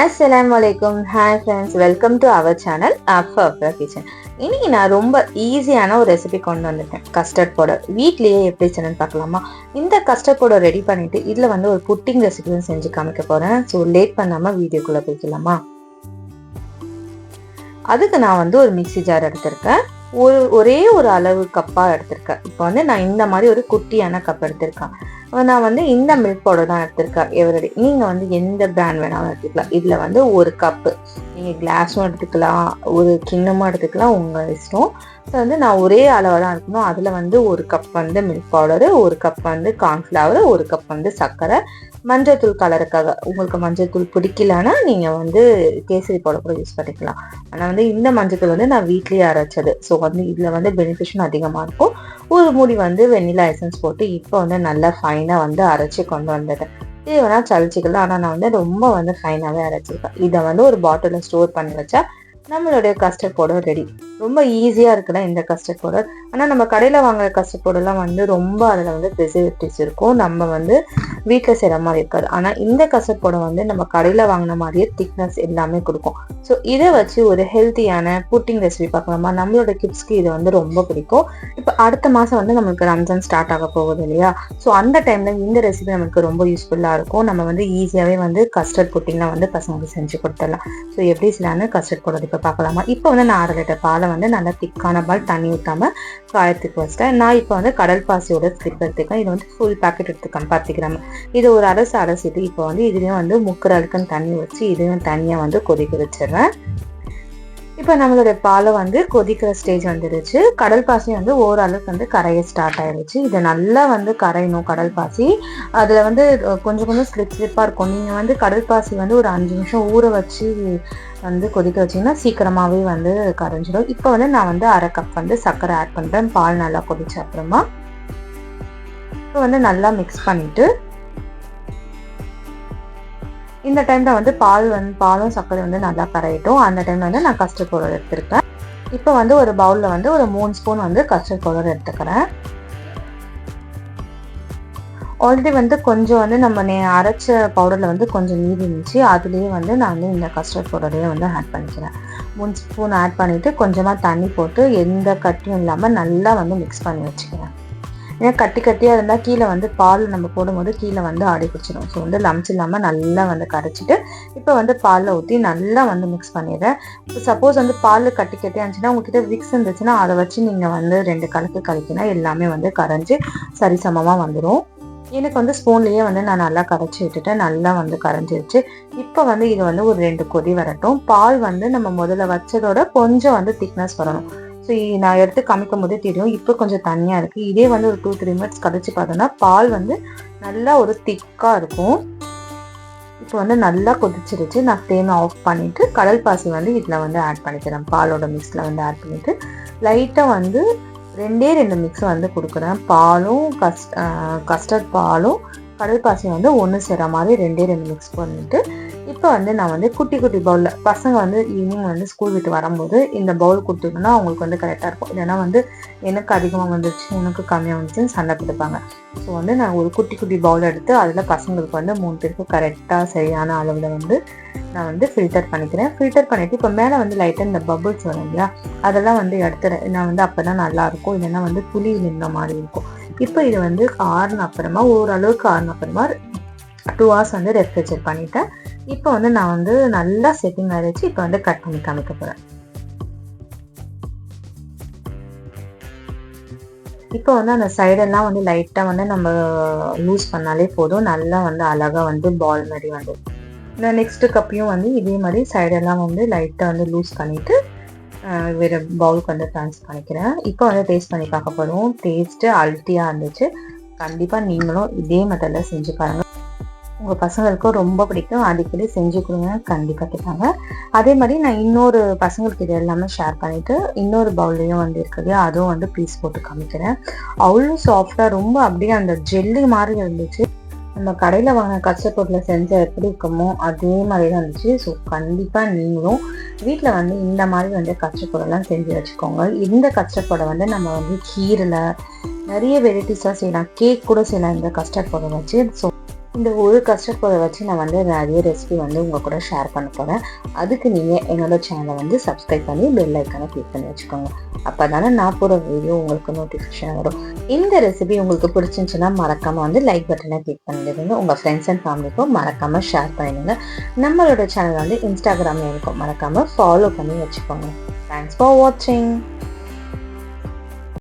அஸ்லாம் வலைக்கும் hi friends welcome to our channel Afa Afa kitchen இன்னைக்கு நான் ரொம்ப ஈஸியான ஒரு ரெசிபி கொண்டு வந்துட்டேன். கஸ்டர்ட் பவுடர் வீட்லேயே எப்படி செய்யணும்னு பார்க்கலாமா? இந்த கஸ்டர்ட் பவுடர் ரெடி பண்ணிட்டு இதில் வந்து ஒரு புட்டிங் ரெசிபியும் செஞ்சு காமிக்க போகிறேன் ஸோ லேட் பண்ணாமல் வீடியோக்குள்ளே போய்க்கலாமா? அதுக்கு நான் வந்து ஒரு மிக்ஸி ஜார் எடுத்திருக்கேன். ஒரு ஒரே ஒரு அளவு கப்பாக எடுத்திருக்கேன். இப்போ வந்து நான் இந்த மாதிரி ஒரு குட்டியான கப் எடுத்திருக்கேன். நான் வந்து இந்த மில்க் பவுடர் தான் எடுத்திருக்கேன். எவரடி நீங்கள் வந்து எந்த பிராண்ட் வேணாலும் எடுத்துக்கலாம். இதில் வந்து ஒரு கப்பு நீங்கள் கிளாஸும் எடுத்துக்கலாம் ஒரு கிண்ணமும் எடுத்துக்கலாம் உங்கள் இஷ்டம். ஸோ வந்து நான் ஒரே அளவாக தான் இருக்கணும் அதில் வந்து ஒரு கப் வந்து மில்க் பவுடரு ஒரு கப் வந்து கார்ன்ஃப்ளவர் ஒரு கப் வந்து சர்க்கரை. மஞ்சத்தூள் கலருக்காக உங்களுக்கு மஞ்சத்தூள் பிடிக்கலன்னா நீங்கள் வந்து கேசரி பவுடர் கூட யூஸ் பண்ணிக்கலாம். ஆனால் வந்து இந்த மஞ்சத்தூள் வந்து நான் வீட்லேயே அரைச்சது. ஸோ வந்து இதில் வந்து பெனிஃபிஷன் அதிகமாக இருக்கும். ஒரு மூடி வந்து வெண்ணிலா எசன்ஸ் போட்டு இப்போ வந்து நல்லா ஃபைன் ஃபைனாக வந்து அரைச்சி கொண்டு வந்துட்டேன் இது வேணால் சளிச்சிக்கலாம் ஆனால் நான் வந்து ரொம்ப வந்து ஃபைனாகவே அரைச்சிருக்கேன். இதை வந்து ஒரு பாட்டிலில் ஸ்டோர் பண்ணி வச்சா நம்மளுடைய கஸ்டர்ட் போட ரெடி ரொம்ப ஈஸியாக இருக்குல்ல இந்த கஸ்டர்ட் பவுடர் ஆனால் நம்ம கடையில் வாங்குற கஸ்டர்ட் பவுடர்லாம் வந்து ரொம்ப அதில் வந்து ப்ரிசர்வேட்டிவ்ஸ் இருக்கும். நம்ம வந்து வீட்டில் செய்கிற மாதிரி இருக்காது. ஆனால் இந்த கஸ்டர்ட் பவுடர் வந்து நம்ம கடையில் வாங்கின மாதிரியே திக்னஸ் எல்லாமே கொடுக்கும். ஸோ இதை வச்சு ஒரு ஹெல்த்தியான புட்டிங் ரெசிபி பார்க்கலாமா? நம்மளோட கிட்ஸ்க்கு இது வந்து ரொம்ப பிடிக்கும். இப்போ அடுத்த மாதம் வந்து நம்மளுக்கு ரம்ஜான் ஸ்டார்ட் ஆக போகுது இல்லையா? ஸோ அந்த டைமில் இந்த ரெசிபி நமக்கு ரொம்ப யூஸ்ஃபுல்லாக இருக்கும். நம்ம வந்து ஈஸியாகவே வந்து கஸ்டர்ட் புட்டிங்லாம் வந்து பசங்களுக்கு செஞ்சு கொடுத்துடலாம். ஸோ எப்படி செய்யலான்னு கஸ்டர்ட் போடுறது இப்போ பார்க்கலாமா? இப்போ வந்து நான் அரை லிட்டர் பாலை வந்து நல்லா திக்கான பால் தண்ணி ஊற்றாமல் காயத்துக்கு வச்சிட்டேன் நான் இப்போ வந்து கடல் பாசியோட ஸ்லிப் எடுத்துக்கேன் இது வந்து ஃபுல் பேக்கெட் எடுத்துக்கேன் பத்து கிராம். இது ஒரு அரசு அலசிட்டு இப்போ வந்து இதுலேயும் வந்து முக்கிற அளவுக்குன்னு தண்ணி வச்சு இதையும் தனியாக வந்து கொதிக்க வச்சிடுறேன். இப்போ நம்மளுடைய பாலை வந்து கொதிக்கிற ஸ்டேஜ் வந்துடுச்சு கடல் பாசி வந்து ஓரளவுக்கு வந்து கரைய ஸ்டார்ட் ஆயிடுச்சு இதை நல்லா வந்து கரையணும் கடல் பாசி. அதில் வந்து கொஞ்சம் கொஞ்சம் ஸ்லிப் ஸ்லிப்பாக இருக்கும். நீங்கள் வந்து கடல் பாசி வந்து ஒரு அஞ்சு நிமிஷம் ஊற வச்சு வந்து கொதிக்க வச்சிங்கன்னா சீக்கிரமாகவே வந்து கரைஞ்சிடும். இப்போ வந்து நான் வந்து அரை கப் வந்து சர்க்கரை ஆட் பண்ணுறேன் பால் நல்லா கொதிச்ச அப்புறமா. இப்போ வந்து நல்லா மிக்ஸ் பண்ணிவிட்டு இந்த டைமில் வந்து பால் வந்து பாலும் சர்க்கரை வந்து நல்லா கரையட்டும். அந்த டைமில் வந்து நான் கஸ்டர்ட் பவுடர் எடுத்துருக்கேன். இப்போ வந்து ஒரு பவுலில் வந்து ஒரு மூணு ஸ்பூன் வந்து கஸ்டர்ட் பவுடர் எடுத்துக்கிறேன். ஆல்ரெடி வந்து கொஞ்சம் வந்து நம்ம நே அரைச்ச பவுடரில் வந்து கொஞ்சம் மீதி இருந்துச்சு. அதுலேயே வந்து நான் வந்து இந்த கஸ்டர்ட் பவுடரையே வந்து ஆட் பண்ணிக்கிறேன். மூணு ஸ்பூன் ஆட் பண்ணிவிட்டு கொஞ்சமாக தண்ணி போட்டு எந்த கட்டியும் இல்லாமல் நல்லா வந்து மிக்ஸ் பண்ணி வச்சுக்கிறேன். ஏன்னா கட்டி கட்டியாக இருந்தால் கீழே வந்து பால் நம்ம போடும்போது கீழே வந்து ஆடி பிடிச்சிடும் ஸோ வந்து லம்ஸ் இல்லாமல் நல்லா வந்து கரைச்சிட்டு இப்போ வந்து பாலில் ஊற்றி நல்லா வந்து மிக்ஸ் பண்ணிடுறேன். இப்போ சப்போஸ் வந்து பால் கட்டி கட்டியாக இருந்துச்சுன்னா உங்ககிட்ட விக்ஸ் இருந்துச்சுன்னா அதை வச்சு நீங்கள் வந்து ரெண்டு கலக்கு கலக்கினா எல்லாமே வந்து கரைஞ்சி சரிசமமாக வந்துடும் எனக்கு வந்து ஸ்பூன்லேயே வந்து நான் நல்லா கரைச்சி விட்டுட்டேன். நல்லா வந்து கரைஞ்சிருச்சு. இப்போ வந்து இது வந்து ஒரு ரெண்டு கொதி வரட்டும். பால் வந்து நம்ம முதல்ல வச்சதோட கொஞ்சம் வந்து திக்னஸ் வரணும். ஸோ நான் எடுத்து காமிக்கும் போதே தெரியும். இப்போ கொஞ்சம் தனியாக இருக்குது இதே வந்து ஒரு டூ த்ரீ மினிட்ஸ் கரைச்சி பார்த்தோன்னா பால் வந்து நல்லா ஒரு திக்காக இருக்கும். இப்போ வந்து நல்லா கொதிச்சிருச்சு. நான் ஃப்ளேமை ஆஃப் பண்ணிவிட்டு கடல் பாசி வந்து இதில் வந்து ஆட் பண்ணிக்கிறேன். பாலோட மிக்ஸில் வந்து ஆட் பண்ணிவிட்டு லைட்டாக வந்து ரெண்டே ரெண்டு மிக்ஸ் வந்து கொடுக்குறேன். பாலும் கஸ்ட் கஸ்டர்ட் பாலும் கடல் பாசி வந்து ஒன்று சேர மாதிரி ரெண்டே ரெண்டு மிக்ஸ் பண்ணிட்டு இப்போ வந்து நான் வந்து குட்டி குட்டி பவுலில் பசங்க வந்து ஈவினிங் வந்து ஸ்கூல் விட்டு வரும்போது இந்த பவுல் கொடுத்துட்டோம்னா அவங்களுக்கு வந்து கரெக்டாக இருக்கும். இல்லைன்னா வந்து எனக்கு அதிகமாக வந்துருச்சு எனக்கு கம்மியாக வந்துச்சுன்னு சண்டை கொடுப்பாங்க ஸோ வந்து நான் ஒரு குட்டி குட்டி பவுல் எடுத்து அதில் பசங்களுக்கு வந்து மூணு பேருக்கு கரெக்டாக சரியான அளவில் வந்து நான் வந்து ஃபில்டர் பண்ணிக்கிறேன். ஃபில்டர் பண்ணிவிட்டு இப்போ மேலே வந்து லைட்டாக இந்த பபுள்ஸ் வரும் இல்லையா? அதெல்லாம் வந்து எடுத்துறேன் நான் வந்து அப்போ தான் நல்லாயிருக்கும் இல்லைன்னா வந்து புளி நின்ற மாதிரி இருக்கும். இப்போ இது வந்து ஆறுன அப்புறமா ஓரளவுக்கு ஆறுன அப்புறமா டூ ஹவர்ஸ் வந்து ரெஃப்ரிஜரேட் பண்ணிட்டேன் இப்போ வந்து நான் வந்து நல்லா செட்டிங் ஆகிடுச்சு இப்போ வந்து கட் பண்ணி காமிக்க போகிறேன் இப்போ வந்து அந்த சைடெல்லாம் வந்து லைட்டாக வந்து நம்ம லூஸ் பண்ணாலே போதும். நல்லா வந்து அழகாக வந்து பால் மாதிரி வந்து. நான் நெக்ஸ்ட் கப்பையும் வந்து இதே மாதிரி சைடெல்லாம் வந்து லைட்டாக வந்து லூஸ் பண்ணிவிட்டு வேறு பவுலுக்கு வந்து ட்ரான்ஸ் பண்ணிக்கிறேன். இப்போ வந்து டேஸ்ட் பண்ணி பார்க்க போகிறோம் டேஸ்ட்டு அல்ட்டியாக இருந்துச்சு. கண்டிப்பாக நீங்களும் இதே மெத்தடில் செஞ்சு பாருங்கள் உங்கள் பசங்களுக்கும் ரொம்ப பிடிக்கும். அடிக்கடி செஞ்சு கொடுங்க. கண்டிப்பாக கேட்பாங்க. அதே மாதிரி நான் இன்னொரு பசங்களுக்கு இது எல்லாமே ஷேர் பண்ணிவிட்டு இன்னொரு பவுல்லையும் வந்து இருக்குது. அதுவும் வந்து பீஸ் போட்டு காமிக்கிறேன். அவ்வளோ சாஃப்டாக ரொம்ப அப்படியே அந்த ஜெல்லி மாதிரி இருந்துச்சு. நம்ம கடையில் வாங்கின கஷ்டப்பொருளில் செஞ்சால் எப்படி இருக்குமோ அதே மாதிரி தான் இருந்துச்சு. ஸோ கண்டிப்பாக நீங்களும் வீட்டில் வந்து இந்த மாதிரி வந்து கஷ்டப்பொருள்லாம் செஞ்சு வச்சுக்கோங்க. இந்த கஷ்டப்பொடை வந்து நம்ம வந்து கீரில் நிறைய வெரைட்டிஸாக செய்யலாம். கேக் கூட செய்யலாம் இந்த கஸ்டர்ட் பவுடர் வச்சு. ஸோ இந்த ஒரு கஸ்டர்ட் பவுடர் வச்சு நான் வந்து நிறைய ரெசிபி வந்து உங்கள் கூட ஷேர் பண்ண போகிறேன் அதுக்கு நீங்கள் என்னோட சேனலை வந்து சப்ஸ்கிரைப் பண்ணி பெல் ஐக்கானை கிளிக் பண்ணி வச்சுக்கோங்க. அப்போ தானே நான் போகிற வீடியோ உங்களுக்கு நோட்டிஃபிகேஷன் வரும். இந்த ரெசிபி உங்களுக்கு பிடிச்சிருந்துச்சுன்னா மறக்காமல் வந்து லைக் பட்டனை கிளிக் பண்ணிடுங்க. உங்கள் ஃப்ரெண்ட்ஸ் அண்ட் ஃபேமிலிக்கும் மறக்காமல் ஷேர் பண்ணிடுங்க. நம்மளோட சேனல் வந்து இன்ஸ்டாகிராமில் இருக்கும். மறக்காமல் ஃபாலோ பண்ணி வச்சுக்கோங்க. தேங்க்ஸ் ஃபார் வாட்சிங்